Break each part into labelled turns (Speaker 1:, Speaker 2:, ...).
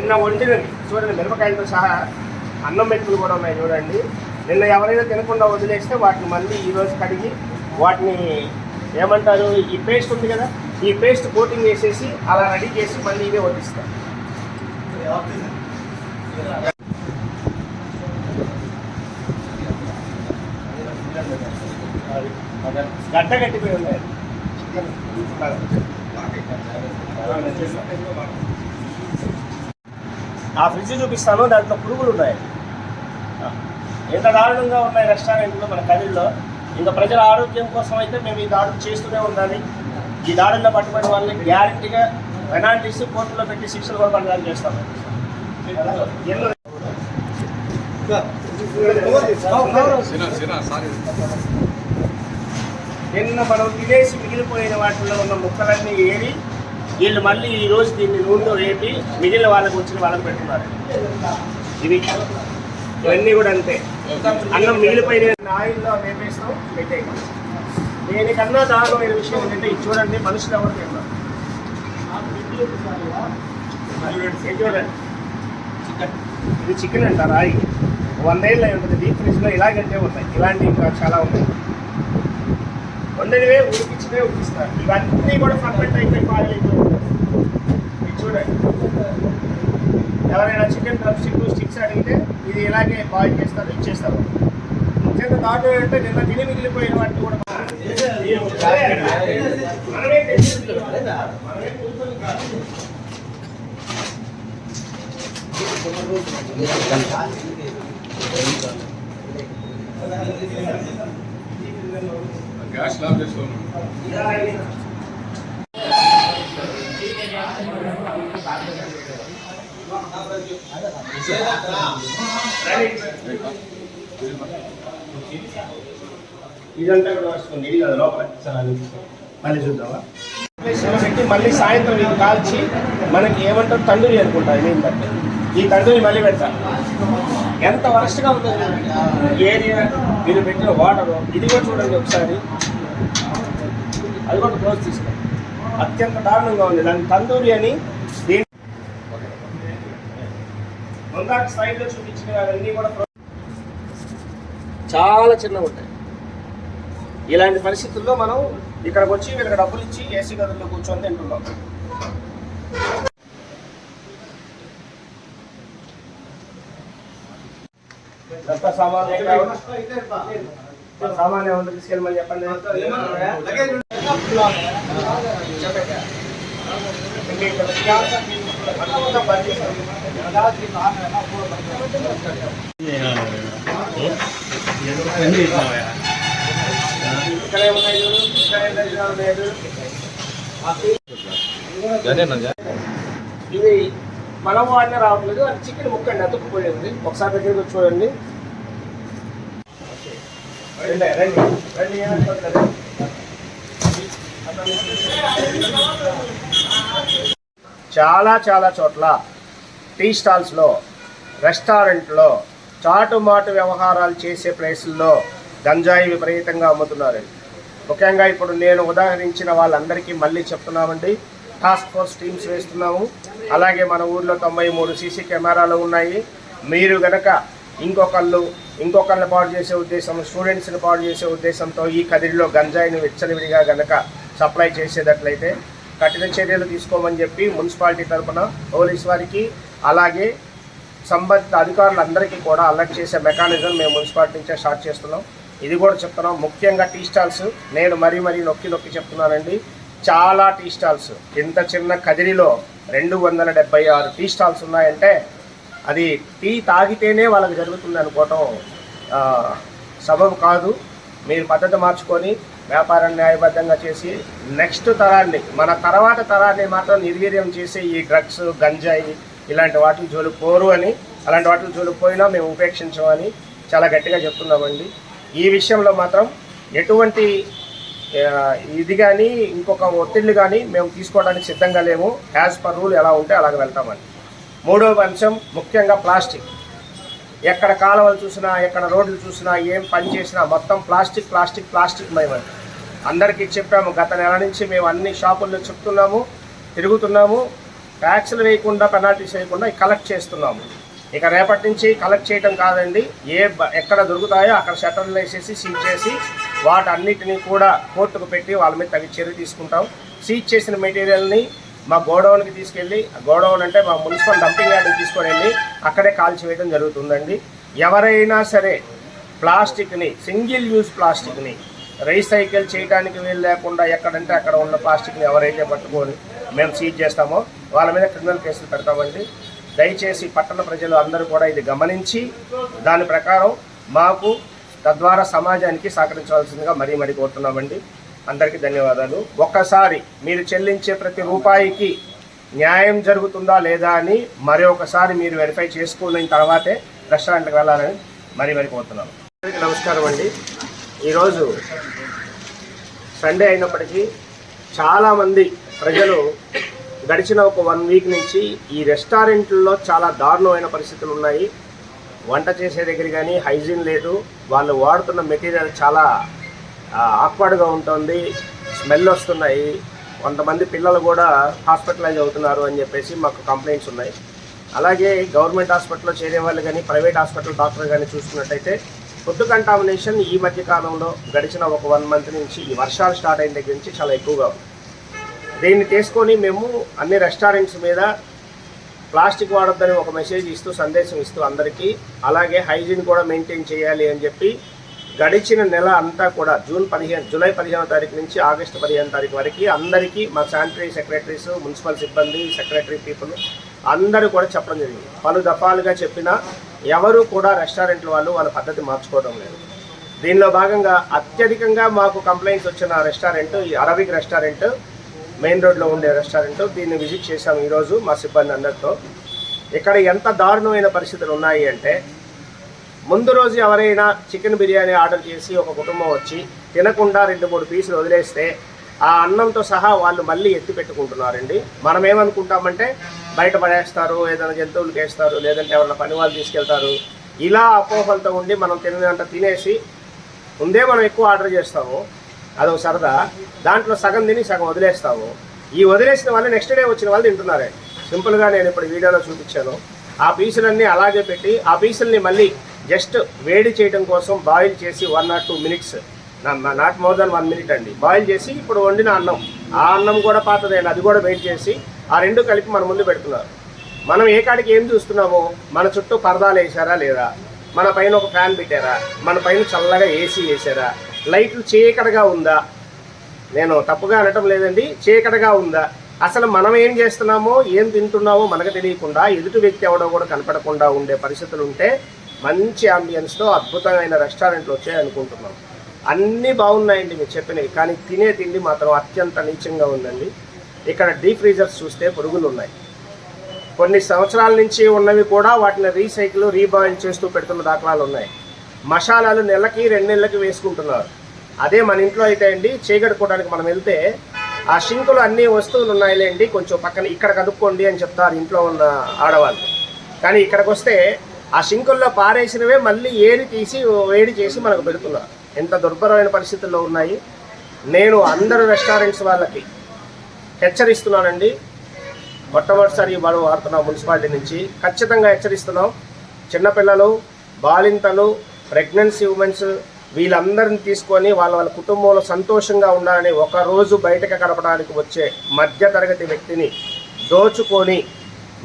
Speaker 1: నిన్న వండిన చూడండి మిరపకాయలతో సహా అన్నం మెతుకులు కూడా ఉన్నాయి చూడండి. నిన్న ఎవరైనా తినకుండా వదిలేస్తే వాటిని మళ్ళీ ఈరోజు కడిగి వాటిని ఏమంటారు ఈ పేస్ట్ ఉంది కదా ఈ పేస్ట్ కోటింగ్ వేసేసి అలా రెడీ చేసి మళ్ళీ ఇవే వడ్డిస్తాం. గడ్డ కట్టిపోయి ఉన్నాయి. ఆ ఫ్రిడ్జ్ చూపిస్తాను దాంట్లో పురుగులు ఉన్నాయి. ఎంత దారుణంగా ఉన్నాయి రెస్టారెంట్లు మన కదిల్లో ఇంకా ప్రజల ఆరోగ్యం కోసం అయితే మేము ఈ దాడులు చేస్తూనే ఉండాలి. ఈ దాడుల్లో పట్టుబడిన వాళ్ళని గ్యారంటీగా పెనాల్టీస్ కోర్టులో పెట్టి శిక్షలు కూడా పడడానికి చేస్తాం. ఎన్నో నిన్న మనం తినేసి మిగిలిపోయిన వాటిలో ఉన్న ముక్కలన్నీ ఏరి వీళ్ళు మళ్ళీ ఈ రోజు దీన్ని నూనెతో వేపి మిగిలిన వాళ్ళకి వచ్చిన వాళ్ళకి పెట్టున్నారు ఇవి. ఇవన్నీ కూడా అంతే. అన్నం మిగిలిపోయిన ఆయిల్లో వేపేస్తాం పెట్టేయడం దేనికన్నా దారుణమైన విషయం ఏంటంటే ఇది చూడండి మనుషులు ఎవరు తిన్నారు చూడండి. ఇది చికెన్ అంట రాయి. వందేళ్ళు అయి ఉంటుంది. డీప్ ఫ్రిడ్జ్లో ఇలాగంటే ఉన్నాయి ఇలాంటివి ఇంకా చాలా ఉన్నాయి అందరివే ఉడికించినవే ఉడికిస్తారు ఇవన్నీ కూడా పర్ఫెక్ట్ అయిపోయి ఫాయిల్ అయిపోయి చూడండి. ఎవరైనా చికెన్ డ్రమ్ స్టిక్ స్టిక్స్ అడిగితే ఇది ఇలాగే బాయిల్ చేస్తారు ఇచ్చేస్తారు. ముఖ్యంగా దాంట్లో అంటే నిన్న తిని మిగిలిపోయిన వాటిని కూడా మనమే మనమే కూర్చొని కాదు.
Speaker 2: గ్యాస్ లాక్ చేసుకోండి
Speaker 1: ఇదంతా కూడా వస్తుంది ఇది కదా లోపల. మళ్ళీ చూద్దామా? పెట్టి మళ్ళీ సాయంత్రం ఇది కాల్చి మనకి ఏమంటారు తండూరి అనుకుంటారు నేను బట్టి ఈ తండూరి మళ్ళీ పెడతాను ఎంత వరస్ట్గా ఉంటుంది ఏరియా మీరు పెట్టిన వాటర్ ఇది కూడా చూడండి ఒకసారి. అది కూడా క్లోజ్ తీసుకోండి. అత్యంత దారుణంగా ఉంది. దాని తందూరి అని దీని ముందాక సైడ్లో చూపించిన అవన్నీ కూడా చాలా చిన్నగా ఉంటాయి. ఇలాంటి పరిస్థితుల్లో మనం ఇక్కడికి వచ్చి వీళ్ళకి డబ్బులు ఇచ్చి ఏసీ గదుల్లో కూర్చొని తింటున్నాం. సామాన్ ఏమన్నా తీసుకెళ్ళమని చెప్పండి. ఇది మనం వాడిన రావట్లేదు అది చికెన్ ముక్కండి అతుక్కుపోయింది. ఒకసారి దగ్గరికి చూడండి రండి రండి రండి ఏమనుకోవట్లేదు. చాలా చాలా చోట్ల టీ స్టాల్స్లో రెస్టారెంట్లో చాటుమాటు వ్యవహారాలు చేసే ప్లేసుల్లో గంజాయి విపరీతంగా అమ్ముతున్నారు. ముఖ్యంగా ఇప్పుడు నేను ఉదాహరించిన వాళ్ళందరికీ మళ్ళీ చెప్తున్నామండి. టాస్క్ ఫోర్స్ టీమ్స్ వేస్తున్నాము. అలాగే మన ఊర్లో తొంభై మూడు సీసీ కెమెరాలు ఉన్నాయి. మీరు గనక ఇంకొకళ్ళు ఇంకొకళ్ళని పాడు చేసే ఉద్దేశం స్టూడెంట్స్ని పాడు చేసే ఉద్దేశంతో ఈ కదిరిలో గంజాయిని విచ్చలవిడిగా గనక సప్లై చేసేటట్లయితే కఠిన చర్యలు తీసుకోమని చెప్పి మున్సిపాలిటీ తరఫున పోలీస్ వారికి అలాగే సంబంధిత అధికారులందరికీ కూడా అలర్ట్ చేసే మెకానిజం మేము మున్సిపాలిటీ నుంచే స్టార్ట్ చేస్తున్నాం. ఇది కూడా చెప్తున్నాం. ముఖ్యంగా టీ స్టాల్స్ నేను మరీ మరీ నొక్కి నొక్కి చెప్తున్నానండి. చాలా టీ స్టాల్స్ ఇంత చిన్న కదిరిలో రెండు వందల డెబ్బై ఆరు టీ స్టాల్స్ ఉన్నాయంటే అది టీ తాగితేనే వాళ్ళకి జరుగుతుంది అనుకోవటం సబబు కాదు. మీరు పద్ధతి మార్చుకొని వ్యాపారం న్యాయబద్ధంగా చేసి నెక్స్ట్ తరాన్ని మన తర్వాత తరాన్ని మాత్రం నిర్వీర్యం చేసే ఈ డ్రగ్స్ గంజాయి ఇలాంటి వాటిని జోలుకోరు పోరు అని అలాంటి వాటిని జోలికి పోయినా మేము ఉపేక్షించమని చాలా గట్టిగా చెప్తున్నామండి. ఈ విషయంలో మాత్రం ఎటువంటి ఇది కానీ ఇంకొక ఒత్తిళ్ళు కానీ మేము తీసుకోవడానికి సిద్ధంగా లేము. యాజ్ పర్ రూల్ ఎలా ఉంటే అలాగ వెళ్తామండి. మూడవ అంశం ముఖ్యంగా ప్లాస్టిక్. ఎక్కడ కాలువలు చూసినా ఎక్కడ రోడ్లు చూసినా ఏం పని చేసినా మొత్తం ప్లాస్టిక్ ప్లాస్టిక్ ప్లాస్టిక్ మయమండి అందరికీ చెప్పాము గత నెల నుంచి మేము అన్ని షాపుల్లో చెప్తున్నాము తిరుగుతున్నాము ట్యాక్స్లు వేయకుండా పెనాల్టీస్ వేయకుండా కలెక్ట్ చేస్తున్నాము. ఇక రేపటి నుంచి కలెక్ట్ చేయడం కాదండి ఏ ఎక్కడ దొరుకుతాయో అక్కడ షట్టర్లు వేసేసి సీజ్ చేసి వాటన్నిటిని కూడా కోర్టుకు పెట్టి వాళ్ళ మీద తగిన చర్య తీసుకుంటాం. సీజ్ చేసిన మెటీరియల్ని మా గోడౌన్కి తీసుకెళ్ళి గోడౌన్ అంటే మా మున్సిపల్ డంపింగ్ యార్డ్కి తీసుకొని వెళ్ళి అక్కడే కాల్చివేయడం జరుగుతుందండి. ఎవరైనా సరే ప్లాస్టిక్ని సింగిల్ యూజ్ ప్లాస్టిక్ని రీసైకిల్ చేయడానికి వీలు లేకుండా ఎక్కడంటే అక్కడ ఉన్న ప్లాస్టిక్ని ఎవరైతే పట్టుకొని మేము సీజ్ చేస్తామో వాళ్ళ మీద క్రిమినల్ కేసులు పెడతామండి. దయచేసి పట్టణ ప్రజలు అందరూ కూడా ఇది గమనించి దాని ప్రకారం మాకు తద్వారా సమాజానికి సహకరించవలసిందిగా మరీ మరీ కోరుతున్నామండి. అందరికీ ధన్యవాదాలు. ఒక్కసారి మీరు చెల్లించే ప్రతి రూపాయికి న్యాయం జరుగుతుందా లేదా అని మరి ఒకసారి మీరు వెరిఫై చేసుకున్న తర్వాతే రెస్టారెంట్కి వెళ్ళాలని మరీ మరి కోరుతున్నాను. అందరికీ నమస్కారం అండి. ఈరోజు సండే అయినప్పటికీ చాలామంది ప్రజలు గడిచిన ఒక వన్ వీక్ నుంచి ఈ రెస్టారెంట్లలో చాలా దారుణమైన పరిస్థితులు ఉన్నాయి. వంట చేసే దగ్గర కానీ హైజీన్ లేదు. వాళ్ళు వాడుతున్న మెటీరియల్ చాలా ఆక్వర్డ్గా ఉంటుంది. స్మెల్ వస్తున్నాయి. కొంతమంది పిల్లలు కూడా హాస్పిటలైజ్ అవుతున్నారు అని చెప్పేసి మాకు కంప్లైంట్స్ ఉన్నాయి. అలాగే గవర్నమెంట్ హాస్పిటల్లో చేరే వాళ్ళు కానీ ప్రైవేట్ హాస్పిటల్ డాక్టర్ కానీ చూసుకున్నట్టయితే ఫుడ్ కంటామినేషన్ ఈ మధ్య కాలంలో గడిచిన ఒక వన్ మంత్ నుంచి ఈ వర్షాలు స్టార్ట్ అయిన దగ్గర నుంచి చాలా ఎక్కువగా ఉంది. దీన్ని తీసుకొని మేము అన్ని రెస్టారెంట్స్ మీద ప్లాస్టిక్ వాడొద్దని ఒక మెసేజ్ ఇస్తూ సందేశం ఇస్తూ అందరికీ అలాగే హైజీన్ కూడా మెయింటైన్ చేయాలి అని చెప్పి గడిచిన నెల అంతా కూడా జూన్ పదిహేను జూలై పదిహేనో తారీఖు నుంచి ఆగస్టు పదిహేను తారీఖు వరకు అందరికీ మా శానిటరీ సెక్రటరీస్ మున్సిపల్ సిబ్బంది సెక్రటరీ పీపుల్ అందరూ కూడా చెప్పడం జరిగింది. పలు దఫాలుగా చెప్పినా ఎవరు కూడా రెస్టారెంట్ల వాళ్ళు వాళ్ళ పద్ధతి మార్చుకోవడం లేదు. దీనిలో భాగంగా అత్యధికంగా మాకు కంప్లైంట్స్ వచ్చిన రెస్టారెంట్ ఈ అరబిక్ రెస్టారెంట్ మెయిన్ రోడ్లో ఉండే రెస్టారెంట్ దీన్ని విజిట్ చేశాము ఈరోజు మా సిబ్బంది అందరితో. ఇక్కడ ఎంత దారుణమైన పరిస్థితులు ఉన్నాయి అంటే ముందు రోజు ఎవరైనా చికెన్ బిర్యానీ ఆర్డర్ చేసి ఒక కుటుంబం వచ్చి తినకుండా రెండు మూడు పీసులు వదిలేస్తే ఆ అన్నంతో సహా వాళ్ళు మళ్ళీ ఎత్తి పెట్టుకుంటున్నారండి. మనం ఏమనుకుంటామంటే బయట పడేస్తారు ఏదైనా జంతువులకు వేస్తారు లేదంటే ఎవరైనా పని వాళ్ళు తీసుకెళ్తారు. ఇలా అపోహలతో ఉండి మనం తినదంట తినేసి ముందే మనం ఎక్కువ ఆర్డర్ చేస్తాము. అదొక సరదా. దాంట్లో సగం తిని సగం వదిలేస్తాము. ఈ వదిలేసిన వాళ్ళు నెక్స్ట్ డే వచ్చిన వాళ్ళు తింటున్నారే. సింపుల్గా నేను ఇప్పుడు వీడియోలో చూపించాను. ఆ పీసులన్నీ అలాగే పెట్టి ఆ పీసుల్ని మళ్ళీ జస్ట్ వేడి చేయడం కోసం బాయిల్ చేసి one not two minutes not more than one minute అండి. బాయిల్ చేసి ఇప్పుడు వండిన అన్నం ఆ అన్నం కూడా పాతదండి అది కూడా వెయిట్ చేసి ఆ రెండు కలిపి మన ముందు పెడుతున్నారు. మనం ఏ కాడికి ఏం చూస్తున్నామో మన చుట్టూ పరదాలు వేసారా లేదా? మన పైన ఒక ఫ్యాన్ పెట్టారా? మన పైన చల్లగా ఏసీ వేసారా లైట్లు చీకటగా ఉందా? నేను తప్పుగా అనటం లేదండి చీకటగా ఉందా? అసలు మనం ఏం చేస్తున్నామో ఏం తింటున్నామో మనకు తెలియకుండా ఎదుటి వ్యక్తి ఎవడో కూడా కనపడకుండా ఉండే పరిస్థితులు ఉంటే మంచి అంబియన్స్తో అద్భుతమైన రెస్టారెంట్లు వచ్చాయి అనుకుంటున్నాం. అన్నీ బాగున్నాయండి మీరు చెప్పినవి కానీ తినే తిండి మాత్రం అత్యంత నీచంగా ఉందండి. ఇక్కడ డీప్ ఫ్రీజర్స్ చూస్తే పురుగులు ఉన్నాయి. కొన్ని సంవత్సరాల నుంచి ఉన్నవి కూడా వాటిని రీసైకిల్ రీబాయిల్ చేస్తూ పెడుతున్న దాఖలాలు ఉన్నాయి. మసాలాలు నెలకి రెండు నెలలకి వేసుకుంటున్నారు. అదే మన ఇంట్లో అయితే అండి చీకడుకోవడానికి మనం వెళ్తే ఆ షింకులు అన్ని వస్తువులు ఉన్నాయిలేండి కొంచెం పక్కన ఇక్కడ కదుక్కోండి అని చెప్తారు ఇంట్లో ఉన్న ఆడవాళ్ళు. కానీ ఇక్కడికి వస్తే ఆ సింకుల్లో పారేసినవే మళ్ళీ ఏరి తీసి వేడి చేసి మనకు పెడుతున్నారు. ఎంత దుర్భరమైన పరిస్థితుల్లో ఉన్నాయి. నేను అందరు రెస్టారెంట్స్ వాళ్ళకి హెచ్చరిస్తున్నానండి. మొట్టమొదటిసారి మనం వాడుతున్నాం మున్సిపాలిటీ నుంచి. ఖచ్చితంగా హెచ్చరిస్తున్నాం. చిన్నపిల్లలు బాలింతలు ప్రెగ్నెన్సీ ఉమెన్స్ వీళ్ళందరిని తీసుకొని వాళ్ళ వాళ్ళ కుటుంబంలో సంతోషంగా ఉండాలని ఒకరోజు బయటకు గడపడానికి వచ్చే మధ్యతరగతి వ్యక్తిని దోచుకొని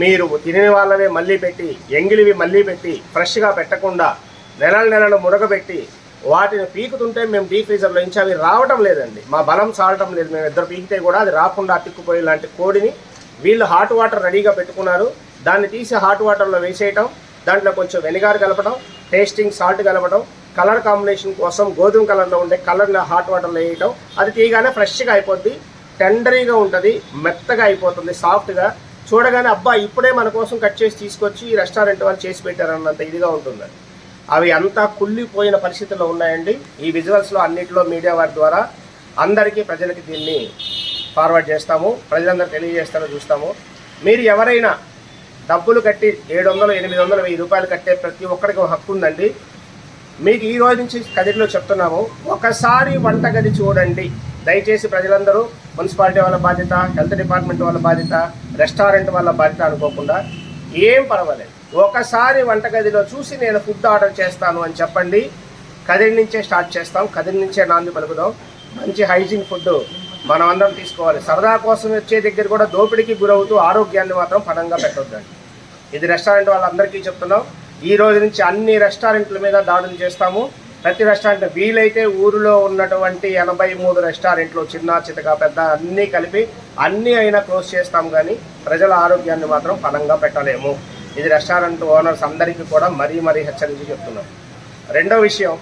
Speaker 1: మీరు తినే వాళ్ళవే మళ్ళీ పెట్టి ఎంగిలివి మళ్ళీ పెట్టి ఫ్రెష్గా పెట్టకుండా నెలల నెలలు మురగబెట్టి వాటిని పీకుతుంటే మేము డీప్ ఫ్రీజర్లో నుంచి అవి రావటం లేదండి. మా బలం చాలటం లేదు. మేము ఇద్దరు పీకితే కూడా అది రాకుండా అట్టుకుపోయే లాంటి కోడిని వీళ్ళు హాట్ వాటర్ రెడీగా పెట్టుకున్నారు. దాన్ని తీసి హాట్ వాటర్లో వేసేయటం దాంట్లో కొంచెం వెనిగార్ కలపడం టేస్టింగ్ సాల్ట్ కలపడం కలర్ కాంబినేషన్ కోసం గోధుమ కలర్లో ఉండే కలర్లో హాట్ వాటర్లో వేయటం. అది తీయగానే ఫ్రెష్గా అయిపోద్ది టెండరీగా ఉంటుంది మెత్తగా అయిపోతుంది సాఫ్ట్గా. చూడగానే అబ్బా ఇప్పుడే మన కోసం కట్ చేసి తీసుకొచ్చి ఈ రెస్టారెంట్ వాళ్ళు చేసి పెట్టారన్నంత ఇదిగా ఉంటుందండి అవి అంతా కుళ్ళిపోయిన పరిస్థితుల్లో ఉన్నాయండి. ఈ విజువల్స్లో అన్నింటిలో మీడియా వారి ద్వారా అందరికీ ప్రజలకి దీన్ని ఫార్వర్డ్ చేస్తాము. ప్రజలందరూ తెలియజేస్తారో చూస్తాము. మీరు ఎవరైనా డబ్బులు కట్టి ఏడు వందలు ఎనిమిది వందలు వెయ్యి రూపాయలు కట్టే ప్రతి ఒక్కరికి హక్కు ఉందండి. మీకు ఈ రోజు నుంచి కదిరిలో చెప్తున్నాము. ఒకసారి వంటగది చూడండి. దయచేసి ప్రజలందరూ మున్సిపాలిటీ వాళ్ళ బాధ్యత హెల్త్ డిపార్ట్మెంట్ వాళ్ళ బాధ్యత రెస్టారెంట్ వాళ్ళ బాధ్యత అనుకోకుండా ఏం పర్వాలేదు. ఒకసారి వంటగదిలో చూసి నేను ఫుడ్ ఆర్డర్ చేస్తాను అని చెప్పండి. కదిరి నుంచే స్టార్ట్ చేస్తాం. కదిరి నుంచే నాంది పలుకుదాం. మంచి హైజీన్ ఫుడ్ మనం అందరం తీసుకోవాలి. సరదా కోసం వచ్చే దగ్గర కూడా దోపిడీకి గురవుతూ ఆరోగ్యాన్ని మాత్రం పణంగా పెట్టొద్దండి. ఇది రెస్టారెంట్ వాళ్ళందరికీ చెప్తున్నాం. ఈ రోజు నుంచి అన్ని రెస్టారెంట్ల మీద దాడులు చేస్తాము. ప్రతి రెస్టారెంట్ వీలైతే ఊరిలో ఉన్నటువంటి ఎనభై మూడు రెస్టారెంట్లు చిన్న చితక పెద్ద అన్నీ కలిపి అన్నీ అయినా క్లోజ్ చేస్తాం కానీ ప్రజల ఆరోగ్యాన్ని మాత్రం పణంగా పెట్టలేము. ఇది రెస్టారెంట్ ఓనర్స్ అందరికీ కూడా మరీ మరీ హెచ్చరించి చెప్తున్నాం. రెండో విషయం